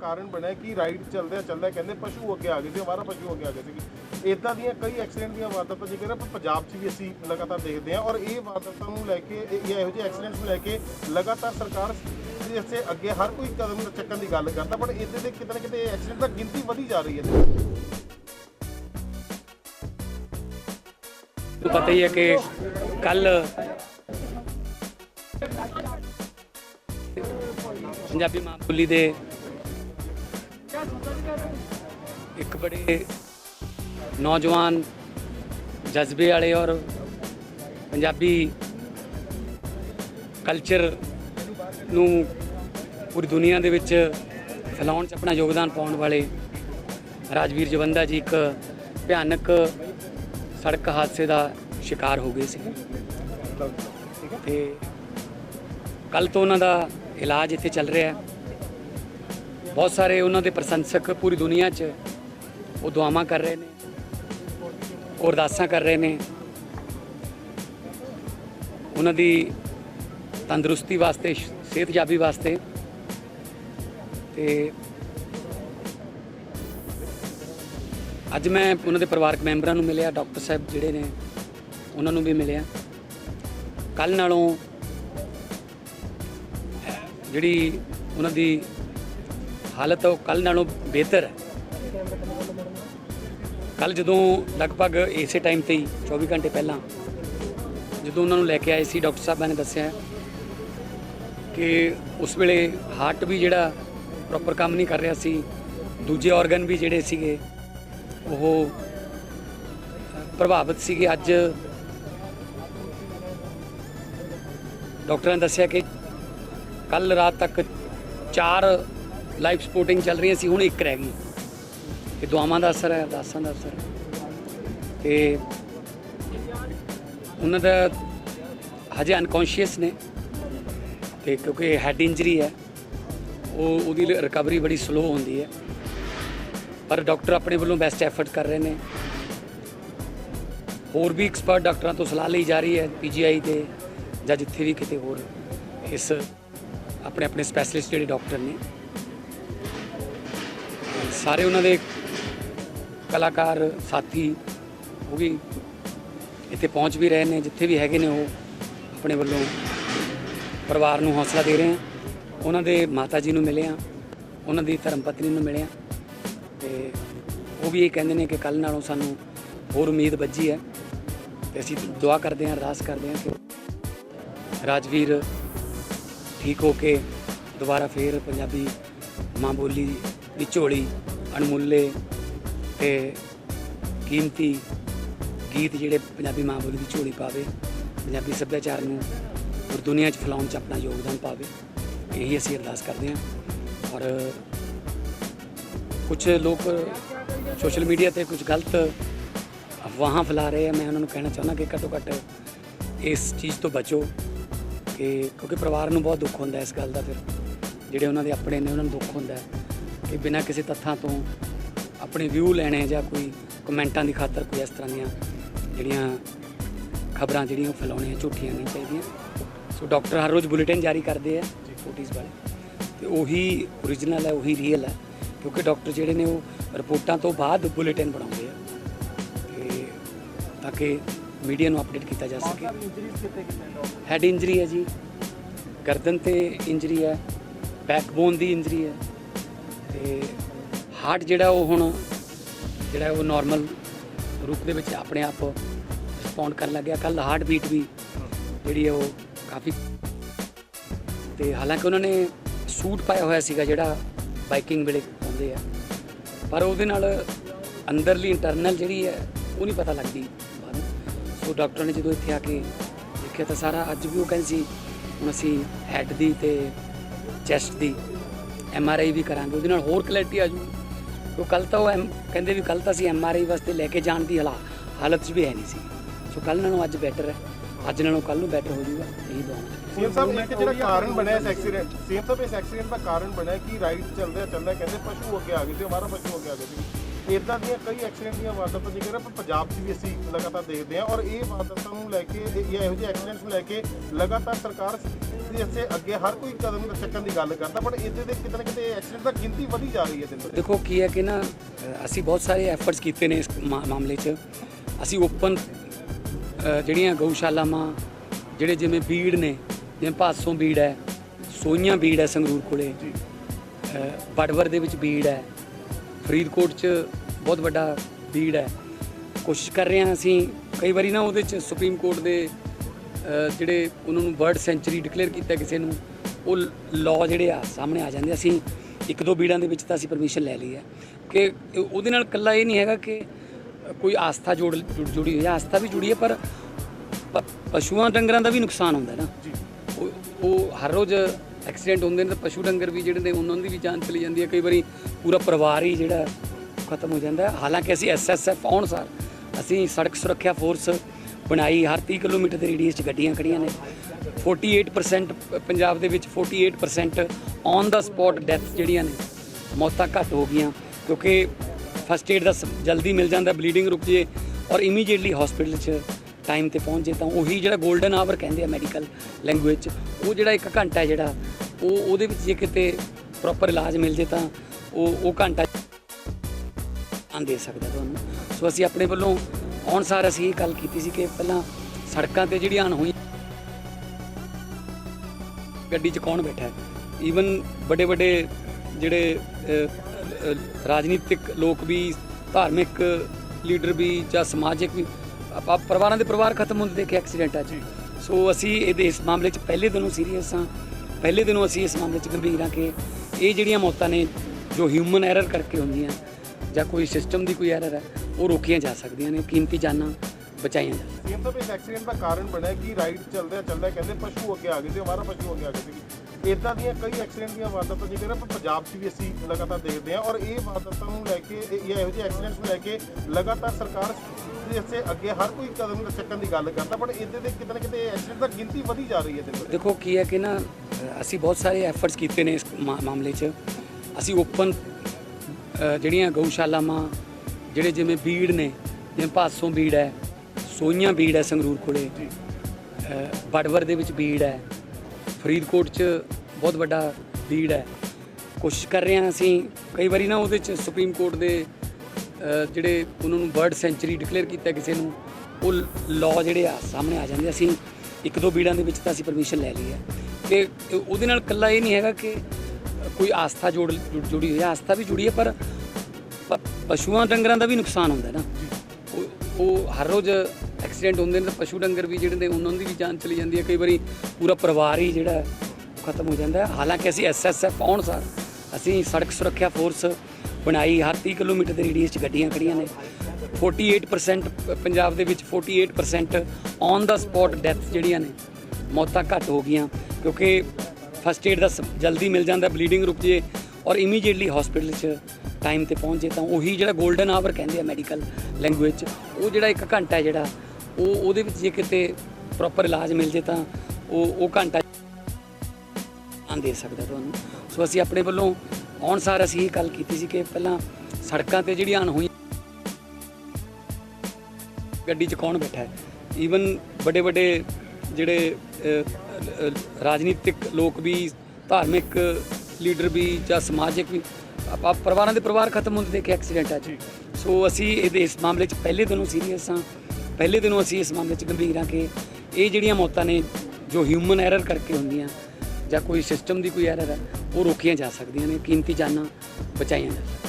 ਕਾਰਨ ਬਣਿਆ ਕਿ ਰਾਈਡ ਚੱਲਦਿਆਂ ਚੱਲਦਿਆਂ ਕਹਿੰਦੇ ਪਸ਼ੂ ਅੱਗੇ ਆ ਗਏ ਸੀ ਹਮਾਰਾ ਪਸ਼ੂ ਅੱਗੇ ਆ ਗਏ ਸੀ ਇਦਾਂ ਦੀਆਂ ਕਈ ਐਕਸੀਡੈਂਟ ਦੀਆਂ ਵਾਰਦਾਤਾਂ ਜਿਵੇਂ ਆਪਾਂ ਪੰਜਾਬ 'ਚ ਵੀ ਅਸੀਂ ਲਗਾਤਾਰ ਦੇਖਦੇ ਹਾਂ ਔਰ ਇਹ ਵਾਰਦਾਤਾਂ ਨੂੰ ਲੈ ਕੇ, ਇਹ ਇਹੋ ਜਿਹੇ ਐਕਸੀਡੈਂਟਸ ਨੂੰ ਲੈ ਕੇ ਲਗਾਤਾਰ ਸਰਕਾਰ ਇਸ ਅੱਗੇ ਹਰ ਕੋਈ ਕਦਮ ਚੱਕਣ ਦੀ ਗੱਲ ਕਰਦਾ, ਪਰ ਇਹਦੇ ਤੇ ਕਿਤੇ ਨਾ ਕਿਤੇ ਐਕਸੀਡੈਂਟ ਦਾ ਗਿਣਤੀ ਵਧੀ ਜਾ ਰਹੀ ਹੈ। ਪਤਾ ਹੀ ਹੈ ਕਿ ਕੱਲ ਪੰਜਾਬੀ ਮਾਂ ਬੋਲੀ ਦੇ ਇੱਕ ਬੜੇ ਨੌਜਵਾਨ ਜਜ਼ਬੇ ਵਾਲੇ ਔਰ ਪੰਜਾਬੀ ਕਲਚਰ ਨੂੰ ਪੂਰੀ ਦੁਨੀਆ ਦੇ ਵਿੱਚ ਫੈਲਾਉਣ 'ਚ ਆਪਣਾ ਯੋਗਦਾਨ ਪਾਉਣ ਵਾਲੇ ਰਾਜਵੀਰ ਜਵੰਦਾ ਜੀ ਇੱਕ ਭਿਆਨਕ ਸੜਕ ਹਾਦਸੇ ਦਾ ਸ਼ਿਕਾਰ ਹੋ ਗਏ ਸੀ ਤੇ ਕੱਲ ਤੋਂ ਉਹਨਾਂ ਦਾ ਇਲਾਜ ਇੱਥੇ ਚੱਲ ਰਿਹਾ ਹੈ। ਬਹੁਤ ਸਾਰੇ ਉਹਨਾਂ ਦੇ ਪ੍ਰਸ਼ੰਸਕ ਪੂਰੀ ਦੁਨੀਆ 'ਚ ਉਹ ਦੁਆਵਾਂ ਕਰ ਰਹੇ ਨੇ, ਉਹ ਅਰਦਾਸਾਂ ਕਰ ਰਹੇ ਨੇ। ਉਹਨਾਂ ਦੀ ਤੰਦਰੁਸਤੀ ਵਾਸਤੇ ਸਿਹਤਯਾਬੀ ਵਾਸਤੇ। ਤੇ ਅੱਜ ਮੈਂ ਉਹਨਾਂ ਦੇ ਪਰਿਵਾਰਕ ਮੈਂਬਰਾਂ ਨੂੰ ਮਿਲਿਆ, ਡਾਕਟਰ ਸਾਹਿਬ ਜਿਹੜੇ ਨੇ, ਉਹਨਾਂ ਨੂੰ ਵੀ ਮਿਲਿਆ। ਕੱਲ ਨਾਲੋਂ ਜਿਹੜੀ ਉਹਨਾਂ ਦੀ ਹਾਲਤ ਉਹ ਕੱਲ ਨਾਲੋਂ ਬਿਹਤਰ ਹੈ। ਕੱਲ ਜਦੋਂ ਲਗਭਗ ਇਸੇ ਟਾਈਮ ਤੇ ਹੀ 24 ਘੰਟੇ ਪਹਿਲਾਂ, ਜਦੋਂ ਉਹਨਾਂ ਨੂੰ ਲੈ ਕੇ ਆਏ ਸੀ, ਡਾਕਟਰ ਸਾਹਿਬਾਂ ਨੇ ਦੱਸਿਆ ਕਿ ਉਸ ਵੇਲੇ ਹਾਰਟ ਵੀ ਜਿਹੜਾ ਪ੍ਰੋਪਰ ਕੰਮ ਨਹੀਂ ਕਰ ਰਿਹਾ ਸੀ, ਦੂਜੇ ਆਰਗਨ ਵੀ ਜਿਹੜੇ ਸੀਗੇ, ਉਹ ਪ੍ਰਭਾਵਿਤ ਸੀਗੇ। ਅੱਜ ਡਾਕਟਰਾਂ ਨੇ ਦੱਸਿਆ ਕਿ ਕੱਲ ਰਾਤ ਤੱਕ ਚਾਰ ਲਾਈਫ ਸਪੋਰਟਿੰਗ ਚੱਲ ਰਹੀਆਂ ਸੀ, ਹੁਣ ਇੱਕ ਰਹਿ ਗਈ ਇਹ ਦੁਆਵਾਂ ਦਾ ਅਸਰ ਹੈ, ਅਰਦਾਸਾਂ ਦਾ ਅਸਰ ਹੈ। ਤੇ ਉਹਨਾਂ ਦਾ ਹਜੇ ਅਨਕੌਂਸ਼ੀਅਸ ਨੇ। ਤੇ ਕਿਉਂਕਿ ਹੈਡ ਇੰਜਰੀ ਹੈ, ਉਹ ਉਹਦੀ ਰਿਕਵਰੀ ਬੜੀ ਸਲੋ ਹੁੰਦੀ ਹੈ। ਪਰ ਡਾਕਟਰ ਆਪਣੇ ਵੱਲੋਂ ਬੈਸਟ ਐਫਰਟ ਕਰ ਰਹੇ ਨੇ। ਹੋਰ ਵੀ ਐਕਸਪਰਟ ਡਾਕਟਰਾਂ ਤੋਂ ਸਲਾਹ ਲਈ ਜਾ ਰਹੀ ਹੈ ਪੀਜੀਆਈ ਤੇ ਜਾਂ ਜਿੱਥੇ ਵੀ ਕਿਤੇ ਹੋਰ। ਇਸ ਆਪਣੇ ਆਪਣੇ ਸਪੈਸ਼ਲਿਸਟ ਜਿਹੜੇ ਡਾਕਟਰ ਨੇ। ਸਾਰੇ ਉਹਨਾਂ ਦੇ ਕਲਾਕਾਰ, ਸਾਥੀ ਉਹ ਵੀ ਇੱਥੇ ਪਹੁੰਚ ਵੀ ਰਹੇ ਨੇ, ਜਿੱਥੇ ਵੀ ਹੈਗੇ ਨੇ ਉਹ ਆਪਣੇ ਵੱਲੋਂ ਪਰਿਵਾਰ ਨੂੰ ਹੌਸਲਾ ਦੇ ਰਹੇ ਆ। ਉਹਨਾਂ ਦੇ ਮਾਤਾ ਜੀ ਨੂੰ ਮਿਲੇ ਆ, ਉਹਨਾਂ ਦੀ ਧਰਮ ਪਤਨੀ ਨੂੰ ਮਿਲੇ ਆ ਤੇ ਉਹ ਵੀ ਇਹ ਕਹਿੰਦੇ ਨੇ ਕਿ ਕੱਲ ਨਾਲੋਂ ਸਾਨੂੰ ਹੋਰ ਉਮੀਦ ਵੱਜੀ ਹੈ ਤੇ ਅਸੀਂ ਦੁਆ ਕਰਦੇ ਹਾਂ, ਅਰਦਾਸ ਕਰਦੇ ਹਾਂ ਕਿ ਰਾਜਵੀਰ ਠੀਕ ਹੋ ਕੇ ਦੁਬਾਰਾ ਫੇਰ ਪੰਜਾਬੀ ਮਾਂ ਬੋਲੀ ਦੀ ਝੋਲੀ ਅਣਮੁੱਲੇ ਤੇ ਕੀਮਤੀ ਗੀਤ ਜਿਹੜੇ ਪੰਜਾਬੀ ਮਾਂ ਬੋਲੀ ਦੀ ਝੋਲੀ ਪਾਵੇ, ਪੰਜਾਬੀ ਸੱਭਿਆਚਾਰ ਨੂੰ ਔਰ ਦੁਨੀਆ 'ਚ ਫੈਲਾਉਣ 'ਚ ਆਪਣਾ ਯੋਗਦਾਨ ਪਾਵੇ, ਇਹੀ ਅਸੀਂ ਅਰਦਾਸ ਕਰਦੇ ਹਾਂ। ਔਰ ਕੁਝ ਲੋਕ ਸੋਸ਼ਲ ਮੀਡੀਆ ਤੇ ਕੁਝ ਗਲਤ ਅਫਵਾਹਾਂ ਫੈਲਾ ਰਹੇ ਆ, ਮੈਂ ਉਹਨਾਂ ਨੂੰ ਕਹਿਣਾ ਚਾਹੁੰਦਾ ਕਿ ਘੱਟੋ ਘੱਟ ਇਸ ਚੀਜ਼ ਤੋਂ ਬਚੋ ਕਿ ਕਿਉਂਕਿ ਪਰਿਵਾਰ ਨੂੰ ਬਹੁਤ ਦੁੱਖ ਹੁੰਦਾ ਇਸ ਗੱਲ ਦਾ ਫਿਰ, ਜਿਹੜੇ ਉਹਨਾਂ ਦੇ ਆਪਣੇ ਨੇ ਉਹਨਾਂ ਨੂੰ ਦੁੱਖ ਹੁੰਦਾ ਕਿ ਬਿਨਾਂ ਕਿਸੇ ਤੱਥਾਂ ਤੋਂ ਆਪਣੇ ਵਿਊ ਲੈਣੇ ਜਾਂ ਕੋਈ ਕਮੈਂਟਾਂ ਦੀ ਖਾਤਰ ਕੋਈ ਇਸ ਤਰ੍ਹਾਂ ਦੀਆਂ ਜਿਹੜੀਆਂ ਖਬਰਾਂ ਜਿਹੜੀਆਂ ਉਹ ਫੈਲਾਉਣੀਆਂ ਝੂਠੀਆਂ ਨਹੀਂ ਚਾਹੀਦੀਆਂ। ਸੋ ਡਾਕਟਰ ਹਰ ਰੋਜ਼ ਬੁਲੇਟਿਨ ਜਾਰੀ ਕਰਦੇ ਆ ਫੋਟੀਜ਼ ਵਾਲੇ ਤੇ ਉਹੀ ਓਰੀਜਨਲ ਹੈ ਉਹੀ ਰੀਅਲ ਹੈ ਕਿਉਂਕਿ ਡਾਕਟਰ ਜਿਹੜੇ ਨੇ ਉਹ ਰਿਪੋਰਟਾਂ ਤੋਂ ਬਾਅਦ ਬੁਲੇਟਿਨ ਬਣਾਉਂਦੇ ਆ। ਤੇ ਤਾਂ ਕਿ ਮੀਡੀਆ ਨੂੰ ਅਪਡੇਟ ਕੀਤਾ ਜਾ ਸਕੇ। ਹੈਡ ਇੰਜਰੀ ਹੈ ਜੀ। ਗਰਦਨ ਤੇ ਇੰਜਰੀ ਹੈ। ਬੈਕਬੋਨ ਦੀ ਇੰਜਰੀ ਹੈ। ਤੇ ਹਾਰਟ ਜਿਹੜਾ ਉਹ ਹੁਣ, ਜਿਹੜਾ ਉਹ ਨਾਰਮਲ ਰੂਪ ਦੇ ਵਿੱਚ ਆਪਣੇ ਆਪ ਰਿਸਪੌਂਡ ਕਰਨ ਲੱਗਿਆ। ਕੱਲ ਹਾਰਟ ਬੀਟ ਵੀ ਜਿਹੜੀ ਹੈ ਉਹ ਕਾਫੀ ਤੇ ਹਾਲਾਂਕਿ ਉਹਨਾਂ ਨੇ ਸੂਟ ਪਾਇਆ ਹੋਇਆ ਸੀਗਾ ਜਿਹੜਾ ਬਾਈਕਿੰਗ ਵੇਲੇ ਪਾਉਂਦੇ ਆ। ਪਰ ਉਹਦੇ ਨਾਲ ਅੰਦਰਲੀ ਇੰਟਰਨਲ ਜਿਹੜੀ ਹੈ ਉਹ ਨਹੀਂ ਪਤਾ ਲੱਗਦੀ ਬਾਹਰੋਂ। ਸੋ ਡਾਕਟਰ ਨੇ ਜਦੋਂ ਇੱਥੇ ਆ ਕੇ ਦੇਖਿਆ ਤਾਂ ਸਾਰਾ ਅੱਜ ਵੀ ਉਹ ਕਹਿੰਦੇ ਸੀ, ਹੁਣ ਅਸੀਂ ਹੈੱਡ ਦੀ ਤੇ ਚੈਸਟ ਦੀ ਐਮ ਆਰ ਆਈ ਵੀ ਕਰਾਂਗੇ, ਉਹਦੇ ਨਾਲ ਹੋਰ ਕਲੈਰਿਟੀ ਆ ਜੂਗੀ ਉਹ ਕੱਲ ਤਾਂ ਉਹ ਐਮ- ਕਹਿੰਦੇ ਵੀ ਕੱਲ ਤਾਂ ਅਸੀਂ ਐਮ ਆਰ ਆਈ ਵਾਸਤੇ ਲੈ ਕੇ ਜਾਣ ਦੀ ਹਾਲਾ, ਹਾਲਤ 'ਚ ਵੀ ਹੈ ਨਹੀਂ ਸੀ। ਸੋ ਕੱਲ ਨਾਲੋਂ ਅੱਜ ਬੈਟਰ ਹੈ। ਅੱਜ ਨਾਲੋਂ ਕੱਲ ਨੂੰ ਬੈਟਰ ਹੋ ਜਾਊਗਾ ਇਹੀ ਦੁਆ ਸੀਐਮ ਸਾਹਿਬ ਇੱਕ ਜਿਹੜਾ ਕਾਰਨ ਬਣਿਆ ਇਸ ਐਕਸੀਡੈਂਟ ਸੀਐਮ ਸਾਹਿਬ, ਇਸ ਐਕਸੀਡੈਂਟ ਦਾ ਕਾਰਨ ਬਣਿਆ ਕਿ ਰਾਈਡ ਚੱਲਦੇ ਚੱਲਦਾ ਕਹਿੰਦੇ ਪਸ਼ੂ ਅੱਗੇ ਆ ਗਏ ਸੀ ਹਮਾਰਾ ਪਸ਼ੂ ਅੱਗੇ ਆ ਗਏ ਸੀ। ਇਦਾਂ ਦੀਆਂ ਕਈ ਐਕਸੀਡੈਂਟ ਦੀਆਂ ਵਾਰਦਾਤਾਂ ਜੇਕਰ ਆਪਾਂ ਪੰਜਾਬ 'ਚ ਵੀ ਅਸੀਂ ਲਗਾਤਾਰ ਦੇਖਦੇ ਹਾਂ ਔਰ ਇਹ ਵਾਰਦਾਤਾਂ ਨੂੰ ਲੈ ਕੇ ਇਹ- ਜਾਂ ਇਹੋ ਜਿਹੇ ਐਕਸੀਡੈਂਟਸ ਨੂੰ ਲੈ ਕੇ ਲਗਾਤਾਰ ਸਰਕਾਰ ਦੇ ਇੱਥੇ ਅੱਗੇ ਹਰ ਕੋਈ ਕਦਮ ਚੱਕਣ ਦੀ ਗੱਲ ਕਰਦਾ ਬਟ ਇਹਦੇ ਦੇ ਕਿਤੇ ਨਾ ਕਿਤੇ ਐਕਸੀਡੈਂਟ ਦਾ ਗਿਣਤੀ ਵਧੀ ਜਾ ਰਹੀ ਹੈ ਦਿਨ ਦੇਖੋ ਕੀ ਹੈ ਕਿ ਨਾ ਅਸੀਂ ਬਹੁਤ ਸਾਰੇ ਐਫਰਟਸ ਕੀਤੇ ਨੇ ਇਸ ਮਾਮਲੇ 'ਚ। ਅਸੀਂ ਓਪਨ ਜਿਹੜੀਆਂ ਗਊਸ਼ਾਲਾਵਾਂ ਜਿਹੜੇ ਜਿਵੇਂ ਬੀੜ ਨੇ ਜਿਵੇਂ ਪਾਸੋਂ ਬੀੜ ਹੈ ਸੋਈਆਂ ਬੀੜ ਹੈ ਸੰਗਰੂਰ ਕੋਲੇ ਜੀ। ਬੜਵਰ ਦੇ ਵਿੱਚ ਬੀੜ ਹੈ ਫਰੀਦਕੋਟ 'ਚ ਬਹੁਤ ਵੱਡਾ ਬੀੜ ਹੈ। ਕੋਸ਼ਿਸ਼ ਕਰ ਰਹੇ ਹਾਂ ਅਸੀਂ ਕਈ ਵਾਰੀ ਨਾ ਉਹਦੇ 'ਚ ਸੁਪਰੀਮ ਕੋਰਟ ਦੇ ਜਿਹੜੇ ਉਹਨਾਂ ਨੂੰ ਬਰਡ ਸੈਂਚੁਰੀ ਡਿਕਲੇਅਰ ਕੀਤਾ ਕਿਸੇ ਨੂੰ ਉਹ ਲਾਅ ਜਿਹੜੇ ਆ ਸਾਹਮਣੇ ਆ ਜਾਂਦੇ ਅਸੀਂ ਇੱਕ ਦੋ ਬੀੜਾਂ ਦੇ ਵਿੱਚ ਤਾਂ ਅਸੀਂ ਪਰਮਿਸ਼ਨ ਲੈ ਲਈ ਹੈ ਕਿ ਉਹਦੇ ਨਾਲ ਇਕੱਲਾ ਇਹ ਨਹੀਂ ਹੈਗਾ ਕਿ ਕੋਈ ਆਸਥਾ ਜੋੜ ਜੁੜ- ਹੋਈ ਹੈ। ਆਸਥਾ ਵੀ ਜੁੜੀ ਹੈ ਪਰ ਪਸ਼ੂਆਂ ਡੰਗਰਾਂ ਦਾ ਵੀ ਨੁਕਸਾਨ ਹੁੰਦਾ ਨਾ। ਉਹ ਹਰ ਰੋਜ਼ ਐਕਸੀਡੈਂਟ ਹੁੰਦੇ ਨੇ ਤਾਂ ਪਸ਼ੂ ਡੰਗਰ ਵੀ ਜਿਹੜੇ ਨੇ ਉਹਨਾਂ ਦੀ ਵੀ ਜਾਨ ਚਲੀ ਜਾਂਦੀ ਹੈ। ਕਈ ਵਾਰੀ ਪੂਰਾ ਪਰਿਵਾਰ ਹੀ ਜਿਹੜਾ ਖਤਮ ਹੋ ਜਾਂਦਾ ਹੈ। ਹਾਲਾਂਕਿ ਅਸੀਂ ਐਸਐਸਐਫ ਸਾਰ ਅਸੀਂ ਸੜਕ ਸੁਰੱਖਿਆ ਫੋਰਸ ਬਣਾਈ, ਹਰ 30 ਕਿਲੋਮੀਟਰ ਦੇ ਰੇਡੀਅਸ 'ਚ ਗੱਡੀਆਂ ਖੜੀਆਂ ਨੇ। 48% ਪ- ਪੰਜਾਬ ਦੇ ਵਿੱਚ 48% ਔਨ ਦਾ ਸਪੌਟ ਡੈਥ ਜਿਹੜੀਆਂ ਨੇ, ਮੌਤਾਂ ਘੱਟ ਹੋ ਗਈਆਂ। ਕਿਉਂਕਿ ਫਸਟ ਏਡ ਦਾ ਸ- ਜਲਦੀ ਮਿਲ ਜਾਂਦਾ ਬਲੀਡਿੰਗ ਰੁਕ ਜੇ ਔਰ ਇਮੀਡੀਏਟਲੀ ਹਸਪੀਟਲ 'ਚ ਟਾਈਮ ਤੇ ਪਹੁੰਚ ਜੇ ਤਾਂ ਉਹੀ ਜਿਹੜਾ 골ਡਨ ਆਵਰ ਕਹਿੰਦੇ ਆ ਮੈਡੀਕਲ ਲੈਂਗੁਏਜ 'ਚ, ਉਹ ਜਿਹੜਾ ਇੱਕ ਘੰਟਾ ਜਿਹੜਾ, ਉਹ ਉਹਦੇ ਵਿੱਚ ਜੇ ਕਿਤੇ ਪ੍ਰੋਪਰ ਇਲਾਜ ਮਿਲ ਜੇ ਤਾਂ ਉਹ ਉਹ ਘੰਟਾ ਆਂ ਦੇ ਸਕਦਾ ਤੁਹਾਨੂੰ। ਸੋ ਅਸੀਂ ਆਪਣੇ ਵੱਲੋਂ ਆਉਣ ਸਾਰ ਅਸੀਂ ਇਹ ਗੱਲ ਕੀਤੀ ਸੀ ਕਿ ਪਹਿਲਾਂ ਸੜਕਾਂ ਤੇ ਜਿਹੜੀਆਂ ਹੋਈ ਗੱਡੀ 'ਚ ਕੌਣ ਬੈਠਾ ਹੈ? ਈਵਨ ਵੱਡੇ ਵੱਡੇ ਜਿਹੜੇ ਰਾਜਨੀਤਿਕ ਲੋਕ ਵੀ, ਧਾਰਮਿਕ ਲੀਡਰ ਵੀ ਜਾਂ ਸਮਾਜਿਕ ਵੀ ਪਰਿਵਾਰਾਂ ਦੇ ਪਰਿਵਾਰ ਖਤਮ ਹੁੰਦੇ ਦੇਖੇ ਆ 'ਚ ਸੋ ਅਸੀਂ ਇਹਦੇ ਇਸ ਮਾਮਲੇ 'ਚ ਪਹਿਲੇ ਦਿਨੋਂ ਸੀਰੀਅਸ ਹਾਂ। ਪਹਿਲੇ ਦਿਨੋਂ ਅਸੀਂ ਇਸ ਮਾਮਲੇ 'ਚ ਗੰਭੀਰ ਹਾਂ ਕਿ ਇਹ ਜਿਹੜੀਆਂ ਮੌਤਾਂ ਨੇ, ਜੋ ਹਿਊਮਨ ਐਰਰ ਕਰਕੇ ਹੁੰਦੀਆਂ, ਜਾਂ ਕੋਈ ਸਿਸਟਮ ਦੀ ਕੋਈ ਐਰਰ ਹੈ, ਉਹ ਰੋਕੀਆਂ ਜਾ ਸਕਦੀਆਂ ਨੇ, ਕੀਮਤੀ ਜਾਨਾਂ ਬਚਾਈਆਂ ਜਾ ਸਕਦੀਆਂ ਸੀਐਮ ਸਾਹਿਬ ਇਸ ਐਕਸੀਡੈਂਟ ਦਾ ਕਾਰਨ ਬਣਿਆ ਕਿ ਰਾਈਡ ਚੱਲਦਾ ਚੱਲਦਾ ਕਹਿੰਦੇ ਪਸ਼ੂ ਅੱਗੇ ਆ ਗਏ ਸੀ ਹਮਾਰਾ ਪਸ਼ੂ ਅੱਗੇ ਆ ਗਏ ਸੀ। ਇਦਾਂ ਦੀਆਂ ਕਈ ਐਕਸੀਡੈਂਟ ਦੀਆਂ ਵਾਰਦਾਤਾਂ ਜੇਕਰ ਆਪਾਂ ਪੰਜਾਬ 'ਚ ਵੀ ਅਸੀਂ ਲਗਾਤਾਰ ਦੇਖਦੇ ਹਾਂ ਔਰ ਇਹ ਵਾਰਦਾਤਾਂ ਨੂੰ ਲੈ ਕੇ, ਇਹ- ਇਹੋ ਜਿਹੇ ਐਕਸੀਡੈਂਟਸ ਨੂੰ ਲੈ ਕੇ ਲਗਾਤਾਰ ਸਰਕਾਰ ਦੇ ਅੱਗੇ ਹਰ ਕੋਈ ਕਦਮ ਚੱਕਣ ਦੀ ਗੱਲ ਕਰਦਾ ਬਟ ਇਹਦੇ ਦੇ ਕਿਤੇ ਨਾ ਕਿਤੇ ਐਕਸੀਡੈਂਟ ਦਾ ਗਿਣਤੀ ਵਧੀ ਜਾ ਰਹੀ ਹੈ ਦੇਖੋ ਕੀ ਹੈ ਕਿ ਨਾ, ਅਸੀਂ ਬਹੁਤ ਸਾਰੇ ਐਫਰਟਸ ਕੀਤੇ ਨੇ ਇਸ ਮਾ- ਮਾਮਲੇ 'ਚ। ਅਸੀਂ ਓਪਨ ਜਿਹੜੀਆਂ ਗਊਸ਼ਾਲਾਵਾਂ, ਜਿਹੜੇ ਜਿਵੇਂ ਬੀੜ ਨੇ, ਜਿਵੇਂ ਪਾਸੋਂ ਬੀੜ ਹੈ, ਸੋਈਆਂ ਬੀੜ ਹੈ ਸੰਗਰੂਰ ਕੋਲੇ ਜੀ ਬੜਵਰ ਦੇ ਵਿੱਚ ਬੀੜ ਹੈ, ਫਰੀਦਕੋਟ 'ਚ ਬਹੁਤ ਵੱਡਾ ਬੀੜ ਹੈ। ਕੋਸ਼ਿਸ਼ ਕਰ ਰਹੇ ਹਾਂ ਅਸੀਂ, ਕਈ ਵਾਰੀ ਨਾ ਉਹਦੇ 'ਚ ਸੁਪਰੀਮ ਕੋਰਟ ਦੇ ਜਿਹੜੇ ਉਹਨਾਂ ਨੂੰ ਬਰਡ ਸੈਂਚੁਰੀ ਡਿਕਲੇਅਰ ਕੀਤਾ ਕਿਸੇ ਨੂੰ, ਉਹ ਲਾਅ ਜਿਹੜੇ ਆ, ਸਾਹਮਣੇ ਆ ਜਾਂਦੇ ਅਸੀਂ ਇੱਕ ਦੋ ਬੀੜਾਂ ਦੇ ਵਿੱਚ ਤਾਂ ਅਸੀਂ ਪਰਮਿਸ਼ਨ ਲੈ ਲਈ ਹੈ। ਕਿ ਉਹਦੇ ਨਾਲ ਇਕੱਲਾ ਇਹ ਨਹੀਂ ਹੈਗਾ ਕਿ ਕੋਈ ਆਸਥਾ ਜੋੜ, ਜੁੜ- ਜੁੜੀ ਹੋਈ ਹੈ। ਆਸਥਾ ਵੀ ਜੁੜੀ ਹੈ, ਪਰ ਪਸ਼ੂਆਂ ਡੰਗਰਾਂ ਦਾ ਵੀ ਨੁਕਸਾਨ ਹੁੰਦਾ ਨਾ। ਉਹ ਉਹ ਹਰ ਰੋਜ਼ ਐਕਸੀਡੈਂਟ ਹੁੰਦੇ ਨੇ ਤਾਂ ਪਸ਼ੂ ਡੰਗਰ ਵੀ ਜਿਹੜੇ ਨੇ, ਉਹਨਾਂ ਦੀ ਵੀ ਜਾਨ ਚਲੀ ਜਾਂਦੀ ਹੈ। ਕਈ ਵਾਰੀ ਪੂਰਾ ਪਰਿਵਾਰ ਹੀ ਜਿਹੜਾ ਖਤਮ ਹੋ ਜਾਂਦਾ ਹੈ। ਹਾਲਾਂਕਿ ਅਸੀਂ ਐਸਐਸਐਫ ਅਨੁਸਾਰ ਅਸੀਂ ਸੜਕ ਸੁਰੱਖਿਆ ਫੋਰਸ ਬਣਾਈ, ਹਰ 30 ਕਿਲੋਮੀਟਰ ਦੇ ਰੇਡੀਅਸ 'ਚ ਗੱਡੀਆਂ ਖੜੀਆਂ ਨੇ। 48% ਪ- ਪੰਜਾਬ ਦੇ ਵਿੱਚ 48% ਔਨ ਦਾ ਸਪੌਟ ਡੈਥ ਜਿਹੜੀਆਂ ਨੇ, ਮੌਤਾਂ ਘੱਟ ਹੋ ਗਈਆਂ। ਕਿਉਂਕਿ ਫਸਟ ਏਡ ਦਾ ਸ- ਜਲਦੀ ਮਿਲ ਜਾਂਦਾ ਬਲੀਡਿੰਗ ਰੁਕ ਜੇ ਔਰ ਇਮੀਡੀਏਟਲੀ ਹਸਪੀਟਲ 'ਚ ਟਾਈਮ ਤੇ ਪਹੁੰਚ ਜੇ ਤਾਂ ਉਹੀ ਜਿਹੜਾ 골ਡਨ ਆਵਰ ਕਹਿੰਦੇ ਆ ਮੈਡੀਕਲ ਲੈਂਗੁਏਜ 'ਚ, ਉਹ ਜਿਹੜਾ ਇੱਕ ਘੰਟਾ ਜਿਹੜਾ, ਉਹ ਉਹਦੇ ਵਿੱਚ ਜੇ ਕਿਤੇ ਪ੍ਰੋਪਰ ਇਲਾਜ ਮਿਲ ਜੇ ਤਾਂ ਉਹ ਉਹ ਘੰਟਾ ਦੇ ਸਕਦਾ ਤੁਹਾਨੂੰ। ਸੋ ਅਸੀਂ ਆਪਣੇ ਵੱਲੋਂ ਆਉਣ ਸਾਰ ਅਸੀਂ ਇਹ ਗੱਲ ਕੀਤੀ ਸੀ ਕਿ ਪਹਿਲਾਂ ਸੜਕਾਂ ਤੇ ਜਿਹੜੀਆਂ ਅਣਹੋਈਆਂ ਗੱਡੀ 'ਚ ਕੌਣ ਬੈਠਾ ਹੈ? ਈਵਨ ਵੱਡੇ ਵੱਡੇ ਜਿਹੜੇ ਰਾਜਨੀਤਿਕ ਲੋਕ ਵੀ ਧਾਰਮਿਕ ਲੀਡਰ ਵੀ ਜਾਂ ਸਮਾਜਿਕ ਵੀ ਆਪਾਂ ਪਰਿਵਾਰਾਂ ਦੇ ਪਰਿਵਾਰ ਖਤਮ ਹੁੰਦੇ ਦੇਖੇ ਐਕਸੀਡੈਂਟਾਂ 'ਚ ਸੋ ਅਸੀਂ ਇਹਦੇ ਇਸ ਮਾਮਲੇ 'ਚ ਪਹਿਲੇ ਦਿਨੋਂ ਸੀਰੀਅਸ ਹਾਂ। ਪਹਿਲੇ ਦਿਨੋਂ ਅਸੀਂ ਇਸ ਮਾਮਲੇ 'ਚ ਗੰਭੀਰ ਹਾਂ ਕਿ ਇਹ ਜਿਹੜੀਆਂ ਮੌਤਾਂ ਨੇ ਜੋ ਹਿਊਮਨ ਐਰਰ ਕਰਕੇ ਹੁੰਦੀਆਂ ਜਾਂ ਕੋਈ ਸਿਸਟਮ ਦੀ ਕੋਈ ਐਰਰ ਹੈ, ਉਹ ਰੋਕੀਆਂ ਜਾ ਸਕਦੀਆਂ ਨੇ, ਕੀਮਤੀ ਜਾਨਾਂ ਬਚਾਈਆਂ ਜਾ ਸਕਦੀਆਂ